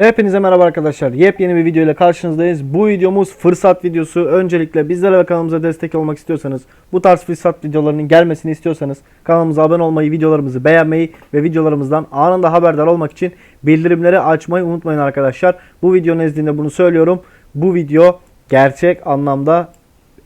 Hepinize merhaba arkadaşlar. Yepyeni bir video ile karşınızdayız. Bu videomuz fırsat videosu. Öncelikle bizlere ve kanalımıza destek olmak istiyorsanız, bu tarz fırsat videolarının gelmesini istiyorsanız kanalımıza abone olmayı, videolarımızı beğenmeyi ve videolarımızdan anında haberdar olmak için bildirimleri açmayı unutmayın arkadaşlar. Bu video nezdinde bunu söylüyorum. Bu video gerçek anlamda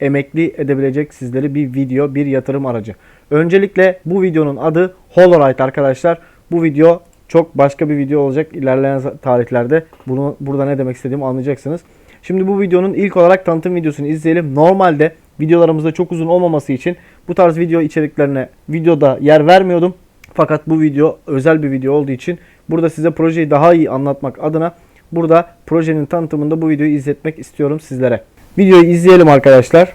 emekli edebilecek sizleri bir video, bir yatırım aracı. Öncelikle bu videonun adı Holorite arkadaşlar. Bu video çok başka bir video olacak ilerleyen tarihlerde. Bunu burada ne demek istediğimi anlayacaksınız. Şimdi bu videonun ilk olarak tanıtım videosunu izleyelim. Normalde videolarımızda çok uzun olmaması için bu tarz video içeriklerine videoda yer vermiyordum. Fakat bu video özel bir video olduğu için burada size projeyi daha iyi anlatmak adına burada projenin tanıtımında bu videoyu izletmek istiyorum sizlere. Videoyu izleyelim arkadaşlar.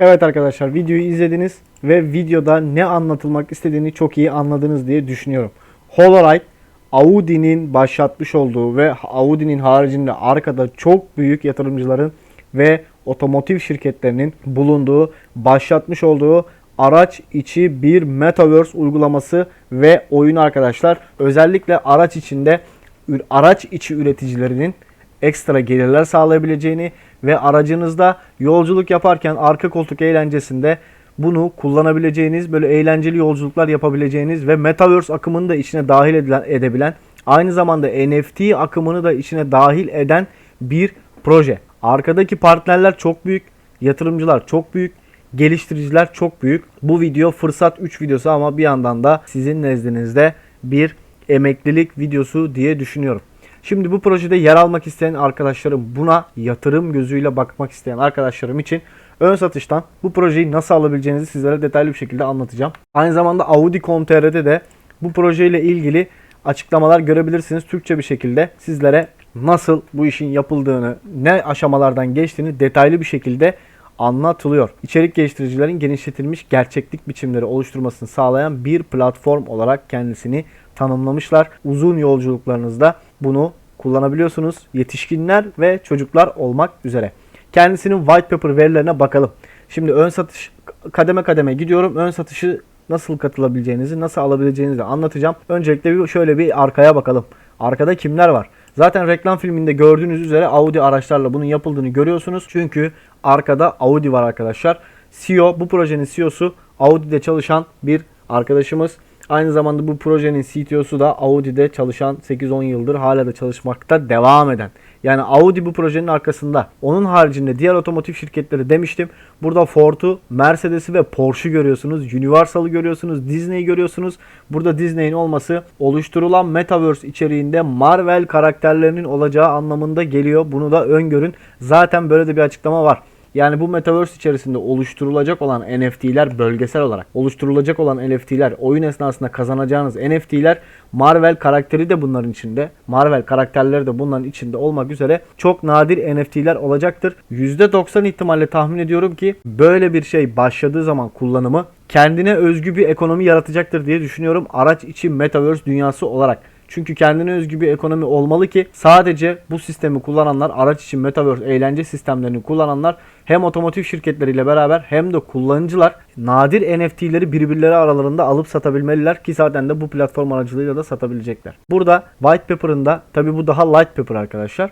Evet arkadaşlar videoyu izlediniz ve videoda ne anlatılmak istediğini çok iyi anladınız diye düşünüyorum. Holorite Audi'nin başlatmış olduğu ve Audi'nin haricinde arkada çok büyük yatırımcıların ve otomotiv şirketlerinin bulunduğu, başlatmış olduğu araç içi bir metaverse uygulaması ve oyun arkadaşlar. Özellikle araç içinde araç içi üreticilerinin ekstra gelirler sağlayabileceğini ve aracınızda yolculuk yaparken arka koltuk eğlencesinde bunu kullanabileceğiniz, böyle eğlenceli yolculuklar yapabileceğiniz ve Metaverse akımını da içine dahil edilen, edebilen, aynı zamanda NFT akımını da içine dahil eden bir proje. Arkadaki partnerler çok büyük, yatırımcılar çok büyük, geliştiriciler çok büyük. Bu video fırsat 3 videosu ama bir yandan da sizin nezdinizde bir emeklilik videosu diye düşünüyorum. Şimdi bu projede yer almak isteyen arkadaşlarım, buna yatırım gözüyle bakmak isteyen arkadaşlarım için ön satıştan bu projeyi nasıl alabileceğinizi sizlere detaylı bir şekilde anlatacağım. Aynı zamanda Audi.com.tr'de de bu projeyle ilgili açıklamalar görebilirsiniz. Türkçe bir şekilde sizlere nasıl bu işin yapıldığını, ne aşamalardan geçtiğini detaylı bir şekilde anlatılıyor. İçerik geliştiricilerin genişletilmiş gerçeklik biçimleri oluşturmasını sağlayan bir platform olarak kendisini tanımlamışlar. Uzun yolculuklarınızda bunu kullanabiliyorsunuz. Yetişkinler ve çocuklar olmak üzere. Kendisinin white paper verilerine bakalım. Şimdi ön satış kademe kademe gidiyorum. Ön satışı nasıl katılabileceğinizi, nasıl alabileceğinizi anlatacağım. Öncelikle bir şöyle bir arkaya bakalım. Arkada kimler var? Zaten reklam filminde gördüğünüz üzere Audi araçlarla bunun yapıldığını görüyorsunuz. Çünkü arkada Audi var arkadaşlar. CEO, bu projenin CEO'su Audi'de çalışan bir arkadaşımız. Aynı zamanda bu projenin CTO'su da Audi'de çalışan 8-10 yıldır hala da çalışmakta devam eden. Yani Audi bu projenin arkasında. Onun haricinde diğer otomotiv şirketleri demiştim. Burada Ford'u, Mercedes'i ve Porsche'u görüyorsunuz. Universal'ı görüyorsunuz. Disney'i görüyorsunuz. Burada Disney'in olması oluşturulan Metaverse içeriğinde Marvel karakterlerinin olacağı anlamında geliyor. Bunu da öngörün. Zaten böyle de bir açıklama var. Yani bu Metaverse içerisinde oluşturulacak olan NFT'ler bölgesel olarak oluşturulacak olan NFT'ler oyun esnasında kazanacağınız NFT'ler Marvel karakteri de bunların içinde. Marvel karakterleri de bunların içinde olmak üzere çok nadir NFT'ler olacaktır. %90 ihtimalle tahmin ediyorum ki böyle bir şey başladığı zaman kullanımı kendine özgü bir ekonomi yaratacaktır diye düşünüyorum. Araç içi Metaverse dünyası olarak. Çünkü kendine özgü bir ekonomi olmalı ki sadece bu sistemi kullananlar, araç için Metaverse eğlence sistemlerini kullananlar hem otomotiv şirketleriyle beraber hem de kullanıcılar nadir NFT'leri birbirleri aralarında alıp satabilmeliler ki zaten de bu platform aracılığıyla da satabilecekler. Burada white paper'ında tabi bu daha light paper arkadaşlar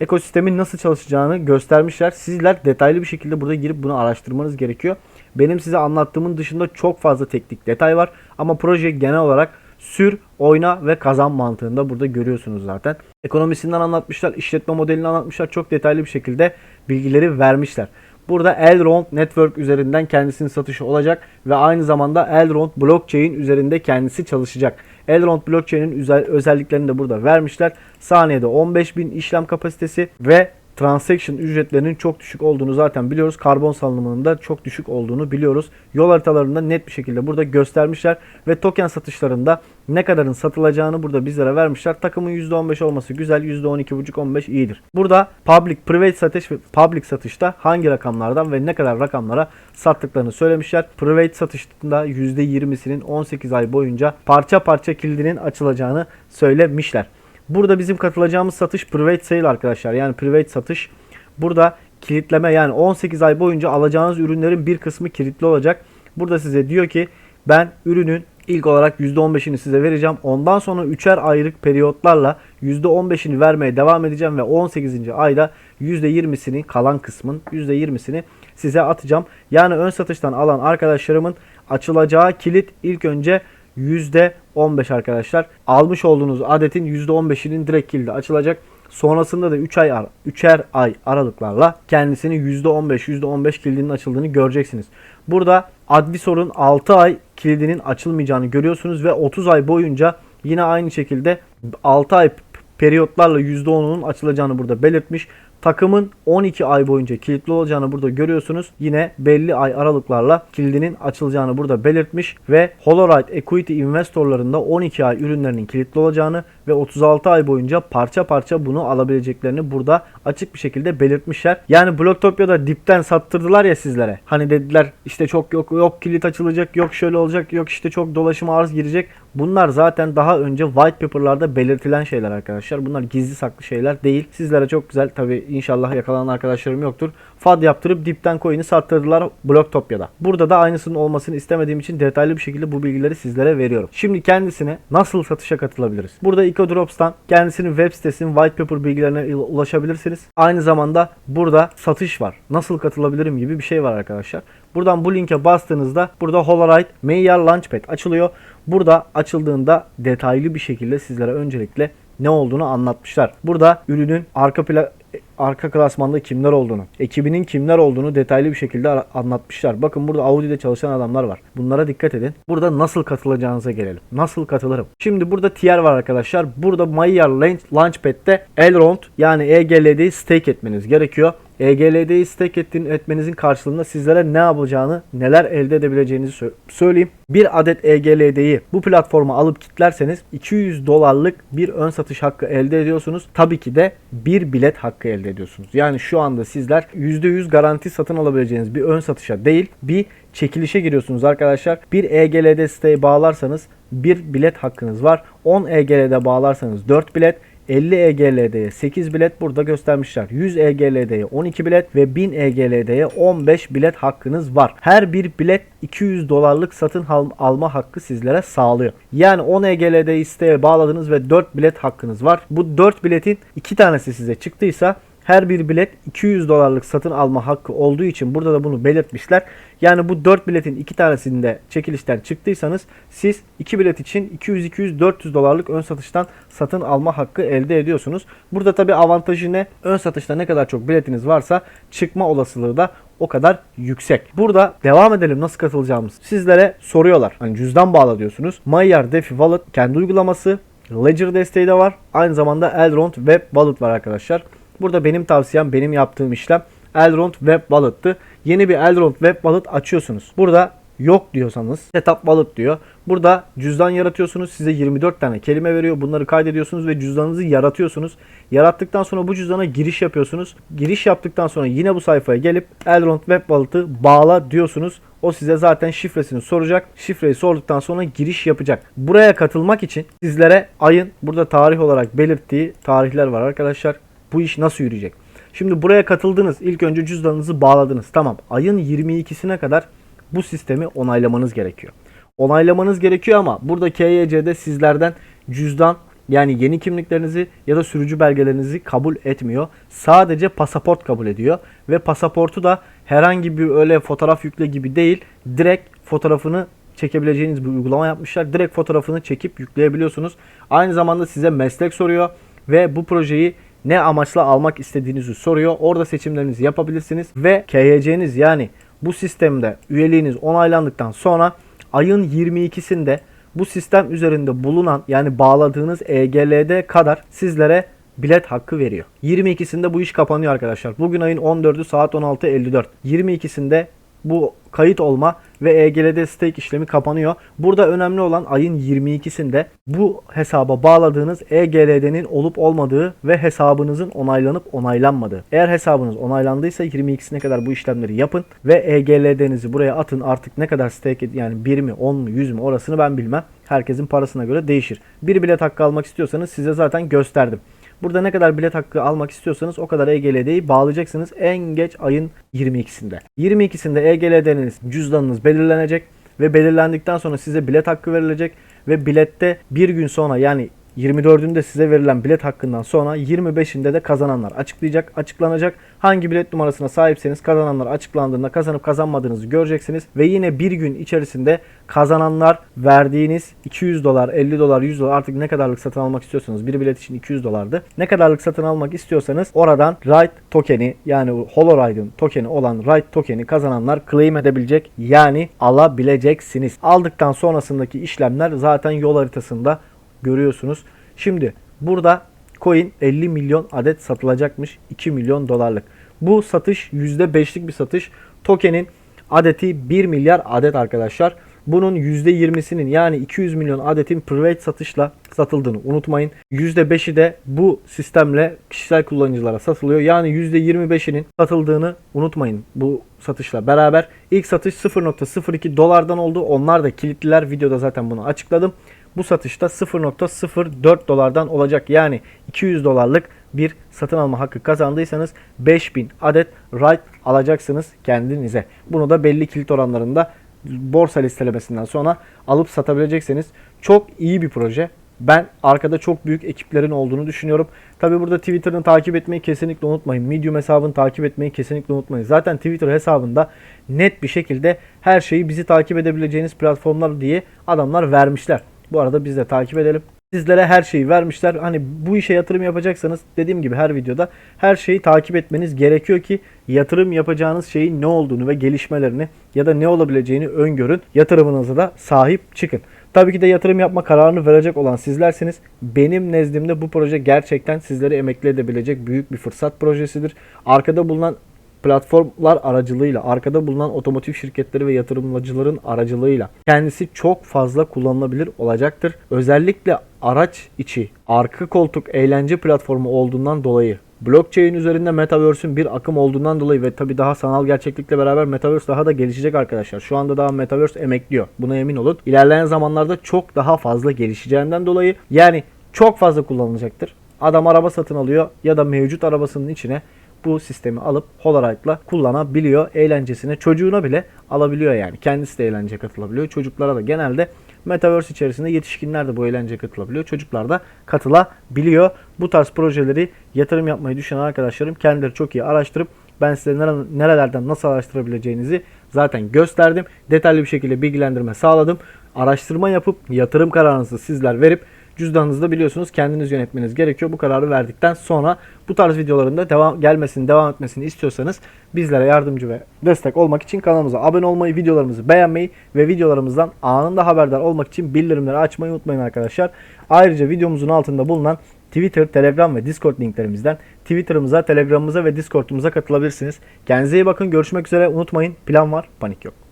ekosistemin nasıl çalışacağını göstermişler. Sizler detaylı bir şekilde burada girip bunu araştırmanız gerekiyor. Benim size anlattığımın dışında çok fazla teknik detay var ama proje genel olarak sür, oyna ve kazan mantığında burada görüyorsunuz zaten. Ekonomisinden anlatmışlar, işletme modelini anlatmışlar. Çok detaylı bir şekilde bilgileri vermişler. Burada Elrond Network üzerinden kendisinin satışı olacak ve aynı zamanda Elrond Blockchain üzerinde kendisi çalışacak. Elrond Blockchain'in özel- özelliklerini de burada vermişler. Saniyede 15.000 işlem kapasitesi ve transaction ücretlerinin çok düşük olduğunu zaten biliyoruz. Karbon salınımının da çok düşük olduğunu biliyoruz. Yol haritalarında net bir şekilde burada göstermişler ve token satışlarında ne kadarın satılacağını burada bizlere vermişler. Takımın %15 olması güzel, %12,5-15 iyidir. Burada public, private satış ve public satışta hangi rakamlardan ve ne kadar rakamlara sattıklarını söylemişler. Private satışında %20'sinin 18 ay boyunca parça parça kilidinin açılacağını söylemişler. Burada bizim katılacağımız satış private sale arkadaşlar. Yani private satış. Burada kilitleme yani 18 ay boyunca alacağınız ürünlerin bir kısmı kilitli olacak. Burada size diyor ki ben ürünün ilk olarak %15'ini size vereceğim. Ondan sonra 3'er aylık periyotlarla %15'ini vermeye devam edeceğim ve 18. ayda %20'sini kalan kısmın %20'sini size atacağım. Yani ön satıştan alan arkadaşlarımın açılacağı kilit ilk önce %15 arkadaşlar. Almış olduğunuz adetin %15'inin direkt kilidi açılacak. Sonrasında da 3 ay ar 3'er ay aralıklarla kendisini %15 %15 kilidinin açıldığını göreceksiniz. Burada adli sorun 6 ay kilidinin açılmayacağını görüyorsunuz ve 30 ay boyunca yine aynı şekilde 6 ay periyotlarla %10'unun açılacağını burada belirtmiş. Takımın 12 ay boyunca kilitli olacağını burada görüyorsunuz. Yine belli ay aralıklarla kilidinin açılacağını burada belirtmiş ve Holoride Equity Investorlarında 12 ay ürünlerinin kilitli olacağını ve 36 ay boyunca parça parça bunu alabileceklerini burada açık bir şekilde belirtmişler. Yani Blocktopya'da dipten sattırdılar ya sizlere. Hani dediler işte çok yok yok kilit açılacak, yok şöyle olacak, yok işte çok dolaşıma arz girecek. Bunlar zaten daha önce white paper'larda belirtilen şeyler arkadaşlar. Bunlar gizli saklı şeyler değil. Sizlere çok güzel tabi inşallah yakalanan arkadaşlarım yoktur. FAD yaptırıp dipten coin'i sattırdılar Blocktopya'da. Burada da aynısının olmasını istemediğim için detaylı bir şekilde bu bilgileri sizlere veriyorum. Şimdi kendisine nasıl satışa katılabiliriz? Burada EcoDrops'tan kendisinin web sitesinin white paper bilgilerine il- ulaşabilirsiniz. Aynı zamanda burada satış var. Nasıl katılabilirim gibi bir şey var arkadaşlar. Buradan bu linke bastığınızda burada Holoride Mayer Launchpad açılıyor. Burada açıldığında detaylı bir şekilde sizlere öncelikle ne olduğunu anlatmışlar. Burada ürünün arka pla arka klasmanda kimler olduğunu, ekibinin kimler olduğunu detaylı bir şekilde anlatmışlar. Bakın burada Audi'de çalışan adamlar var. Bunlara dikkat edin. Burada nasıl katılacağınıza gelelim. Nasıl katılırım? Şimdi burada tier var arkadaşlar. Burada Mayer Launch- Launchpad'de Elrond yani EGLD'yi stake etmeniz gerekiyor. EGLD'yi stake ettiğin, etmenizin karşılığında sizlere ne yapacağını, neler elde edebileceğinizi sö- söyleyeyim. Bir adet EGLD'yi bu platforma alıp kitlerseniz 200 dolarlık bir ön satış hakkı elde ediyorsunuz. Tabii ki de bir bilet hakkı elde ediyorsunuz. Yani şu anda sizler %100 garanti satın alabileceğiniz bir ön satışa değil, bir çekilişe giriyorsunuz arkadaşlar. Bir E EGLD siteye bağlarsanız bir bilet hakkınız var. 10 EGLD bağlarsanız 4 bilet, 50 EGLD'ye 8 bilet burada göstermişler. 100 EGLD'ye 12 bilet ve 1000 EGLD'ye 15 bilet hakkınız var. Her bir bilet 200 dolarlık satın al- alma hakkı sizlere sağlıyor. Yani 10 EGLD isteğe bağladınız ve 4 bilet hakkınız var. Bu 4 biletin 2 tanesi size çıktıysa her bir bilet 200 dolarlık satın alma hakkı olduğu için burada da bunu belirtmişler. Yani bu 4 biletin 2 tanesinde çekilişten çıktıysanız siz 2 bilet için 200 200 400 dolarlık ön satıştan satın alma hakkı elde ediyorsunuz. Burada tabi avantajı ne? Ön satışta ne kadar çok biletiniz varsa çıkma olasılığı da o kadar yüksek. Burada devam edelim nasıl katılacağımız. Sizlere soruyorlar. Hani cüzdan bağla diyorsunuz. Mayer DeFi Wallet kendi uygulaması. Ledger desteği de var. Aynı zamanda Elrond Web Wallet var arkadaşlar. Burada benim tavsiyem, benim yaptığım işlem Elrond Web Wallet'tı. Yeni bir Elrond Web Wallet açıyorsunuz. Burada yok diyorsanız setup wallet diyor. Burada cüzdan yaratıyorsunuz. Size 24 tane kelime veriyor. Bunları kaydediyorsunuz ve cüzdanınızı yaratıyorsunuz. Yarattıktan sonra bu cüzdana giriş yapıyorsunuz. Giriş yaptıktan sonra yine bu sayfaya gelip Elrond Web Wallet'ı bağla diyorsunuz. O size zaten şifresini soracak. Şifreyi sorduktan sonra giriş yapacak. Buraya katılmak için sizlere ayın burada tarih olarak belirttiği tarihler var arkadaşlar. Bu iş nasıl yürüyecek? Şimdi buraya katıldınız. İlk önce cüzdanınızı bağladınız. Tamam. Ayın 22'sine kadar bu sistemi onaylamanız gerekiyor. Onaylamanız gerekiyor ama burada KYC'de sizlerden cüzdan yani yeni kimliklerinizi ya da sürücü belgelerinizi kabul etmiyor. Sadece pasaport kabul ediyor ve pasaportu da herhangi bir öyle fotoğraf yükle gibi değil. Direkt fotoğrafını çekebileceğiniz bir uygulama yapmışlar. Direkt fotoğrafını çekip yükleyebiliyorsunuz. Aynı zamanda size meslek soruyor ve bu projeyi ne amaçla almak istediğinizi soruyor. Orada seçimlerinizi yapabilirsiniz ve KYC'niz yani bu sistemde üyeliğiniz onaylandıktan sonra ayın 22'sinde bu sistem üzerinde bulunan yani bağladığınız EGL'de kadar sizlere bilet hakkı veriyor. 22'sinde bu iş kapanıyor arkadaşlar. Bugün ayın 14'ü saat 16.54. 22'sinde bu kayıt olma ve EGL'de stake işlemi kapanıyor. Burada önemli olan ayın 22'sinde bu hesaba bağladığınız EGL'denin olup olmadığı ve hesabınızın onaylanıp onaylanmadığı. Eğer hesabınız onaylandıysa 22'sine kadar bu işlemleri yapın ve EGL'denizi buraya atın. Artık ne kadar stake yani 1 mi 10 mu 100 mü orasını ben bilmem. Herkesin parasına göre değişir. Bir bilet hakkı almak istiyorsanız size zaten gösterdim. Burada ne kadar bilet hakkı almak istiyorsanız o kadar EGL'deyi bağlayacaksınız en geç ayın 22'sinde. 22'sinde EGL'deniz cüzdanınız belirlenecek ve belirlendikten sonra size bilet hakkı verilecek ve bilette bir gün sonra yani 24'ünde size verilen bilet hakkından sonra 25'inde de kazananlar açıklayacak, açıklanacak. Hangi bilet numarasına sahipseniz kazananlar açıklandığında kazanıp kazanmadığınızı göreceksiniz. Ve yine bir gün içerisinde kazananlar verdiğiniz 200 dolar, 50 dolar, 100 dolar artık ne kadarlık satın almak istiyorsanız bir bilet için 200 dolardı. Ne kadarlık satın almak istiyorsanız oradan Ride tokeni yani Holoride'ın tokeni olan Ride tokeni kazananlar claim edebilecek yani alabileceksiniz. Aldıktan sonrasındaki işlemler zaten yol haritasında görüyorsunuz. Şimdi burada coin 50 milyon adet satılacakmış 2 milyon dolarlık. Bu satış %5'lik bir satış. Token'in adeti 1 milyar adet arkadaşlar. Bunun %20'sinin yani 200 milyon adetin private satışla satıldığını unutmayın. %5'i de bu sistemle kişisel kullanıcılara satılıyor. Yani %25'inin satıldığını unutmayın bu satışla beraber. İlk satış 0.02 dolardan oldu. Onlar da kilitliler. Videoda zaten bunu açıkladım. Bu satışta 0.04 dolardan olacak. Yani 200 dolarlık bir satın alma hakkı kazandıysanız 5000 adet ride alacaksınız kendinize. Bunu da belli kilit oranlarında borsa listelemesinden sonra alıp satabileceksiniz. Çok iyi bir proje. Ben arkada çok büyük ekiplerin olduğunu düşünüyorum. Tabi burada Twitter'ını takip etmeyi kesinlikle unutmayın. Medium hesabını takip etmeyi kesinlikle unutmayın. Zaten Twitter hesabında net bir şekilde her şeyi bizi takip edebileceğiniz platformlar diye adamlar vermişler. Bu arada biz de takip edelim. Sizlere her şeyi vermişler. Hani bu işe yatırım yapacaksanız dediğim gibi her videoda her şeyi takip etmeniz gerekiyor ki yatırım yapacağınız şeyin ne olduğunu ve gelişmelerini ya da ne olabileceğini öngörün. Yatırımınıza da sahip çıkın. Tabii ki de yatırım yapma kararını verecek olan sizlersiniz. Benim nezdimde bu proje gerçekten sizleri emekli edebilecek büyük bir fırsat projesidir. Arkada bulunan platformlar aracılığıyla, arkada bulunan otomotiv şirketleri ve yatırımcıların aracılığıyla kendisi çok fazla kullanılabilir olacaktır. Özellikle araç içi arka koltuk eğlence platformu olduğundan dolayı Blockchain üzerinde Metaverse'ün bir akım olduğundan dolayı ve tabi daha sanal gerçeklikle beraber Metaverse daha da gelişecek arkadaşlar. Şu anda daha Metaverse emekliyor. Buna emin olun. İlerleyen zamanlarda çok daha fazla gelişeceğinden dolayı yani çok fazla kullanılacaktır. Adam araba satın alıyor ya da mevcut arabasının içine bu sistemi alıp Holoride'la kullanabiliyor. Eğlencesine çocuğuna bile alabiliyor yani. Kendisi de eğlenceye katılabiliyor. Çocuklara da genelde Metaverse içerisinde yetişkinler de bu eğlenceye katılabiliyor. Çocuklar da katılabiliyor. Bu tarz projeleri yatırım yapmayı düşünen arkadaşlarım kendileri çok iyi araştırıp ben size nere- nerelerden nasıl araştırabileceğinizi zaten gösterdim. Detaylı bir şekilde bilgilendirme sağladım. Araştırma yapıp yatırım kararınızı sizler verip cüzdanınızda biliyorsunuz kendiniz yönetmeniz gerekiyor. Bu kararı verdikten sonra bu tarz videoların da devam gelmesini, devam etmesini istiyorsanız bizlere yardımcı ve destek olmak için kanalımıza abone olmayı, videolarımızı beğenmeyi ve videolarımızdan anında haberdar olmak için bildirimleri açmayı unutmayın arkadaşlar. Ayrıca videomuzun altında bulunan Twitter, Telegram ve Discord linklerimizden Twitter'ımıza, Telegram'ımıza ve Discord'umuza katılabilirsiniz. Kendinize iyi bakın. Görüşmek üzere. Unutmayın plan var, panik yok.